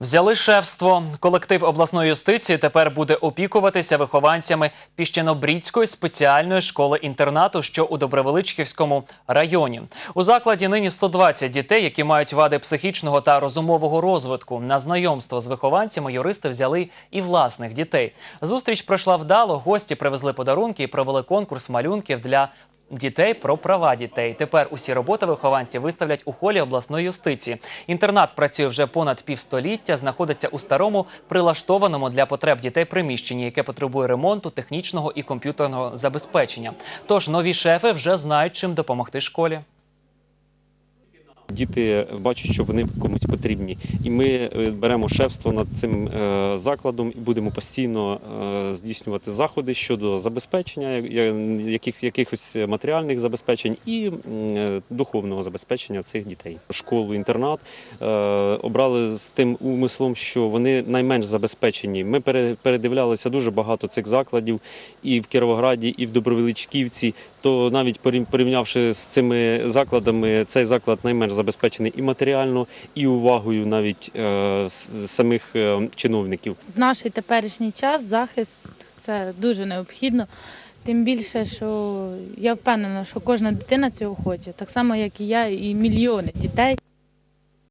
Взяли шефство. Колектив обласної юстиції тепер буде опікуватися вихованцями Піщенобрідської спеціальної школи-інтернату, що у Добровеличківському районі. У закладі нині 120 дітей, які мають вади психічного та розумового розвитку. На знайомство з вихованцями юристи взяли і власних дітей. Зустріч пройшла вдало. Гості привезли подарунки і провели конкурс малюнків для Дітей про права дітей. Тепер усі роботи вихованці виставлять у холі обласної юстиції. Інтернат працює вже понад півстоліття, знаходиться у старому прилаштованому для потреб дітей приміщенні, яке потребує ремонту, технічного і комп'ютерного забезпечення. Тож нові шефи вже знають, чим допомогти школі. Діти бачать, що вони комусь потрібні, і ми е, беремо шефство над цим е, закладом і будемо постійно е, здійснювати заходи щодо забезпечення, яких, якихось матеріальних забезпечень і духовного забезпечення цих дітей. Школу-інтернат е, обрали з тим умислом, що вони найменш забезпечені. Ми пере- передивлялися дуже багато цих закладів і в Кіровограді, і в Добровеличківці. То навіть порів- порівнявши з цими закладами, цей заклад найменш забезпечений і матеріально, і увагою навіть е, самих е, чиновників. В наш теперішній час захист це дуже необхідно. Тим більше, що я впевнена, що кожна дитина цього хоче, так само, як і я, і мільйони дітей.